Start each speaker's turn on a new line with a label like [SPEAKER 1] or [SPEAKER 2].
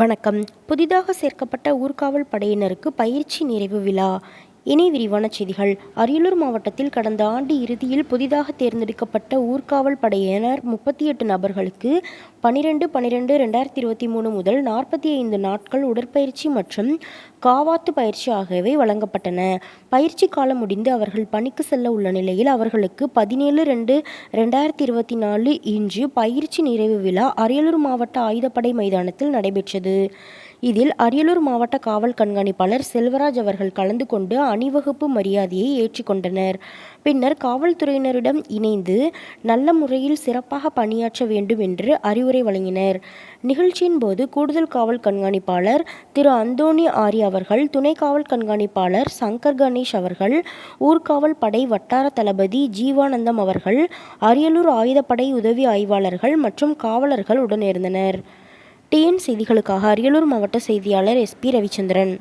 [SPEAKER 1] வணக்கம். புதிதாக சேர்க்கப்பட்ட ஊர்காவல் படையினருக்கு பயிற்சி நிறைவு விழா. இனி விரிவான செய்திகள். அரியலூர் மாவட்டத்தில் கடந்த ஆண்டு இறுதியில் புதிதாக தேர்ந்தெடுக்கப்பட்ட ஊர்காவல் படையினர் முப்பத்தி எட்டு நபர்களுக்கு பனிரெண்டு பனிரெண்டு ரெண்டாயிரத்தி இருபத்தி மூணு முதல் நாற்பத்தி ஐந்து நாட்கள் உடற்பயிற்சி மற்றும் காவாத்து பயிற்சி ஆகியவை வழங்கப்பட்டன. பயிற்சி காலம் முடிந்து அவர்கள் பணிக்கு செல்ல உள்ள நிலையில் அவர்களுக்கு பதினேழு ரெண்டு ரெண்டாயிரத்தி இருபத்தி நாலு இன்று பயிற்சி நிறைவு விழா அரியலூர் மாவட்ட ஆயுதப்படை மைதானத்தில் நடைபெற்றது. இதில் அரியலூர் மாவட்ட காவல் கண்காணிப்பாளர் செல்வராஜ் அவர்கள் கலந்து கொண்டு அணிவகுப்பு மரியாதையை ஏற்றுக்கொண்டனர் பின்னர் காவல்துறையினரிடம் இணைந்து நல்ல முறையில் சிறப்பாக பணியாற்ற வேண்டும் என்று அறிவுரை வழங்கினர். நிகழ்ச்சியின் போது கூடுதல் காவல் கண்காணிப்பாளர் திரு அந்தோணி ஆரியா அவர்கள் துணை காவல் கண்காணிப்பாளர் சங்கர் கணேஷ் அவர்கள் ஊர்காவல் படை வட்டார தளபதி ஜீவானந்தம் அவர்கள் அரியலூர் ஆயுதப்படை உதவி ஆய்வாளர்கள் மற்றும் காவலர்கள் உடனிருந்தனர். டிஎன் செய்திகளுக்காக அரியலூர் மாவட்ட செய்தியாளர் எஸ்பி ரவிச்சந்திரன்.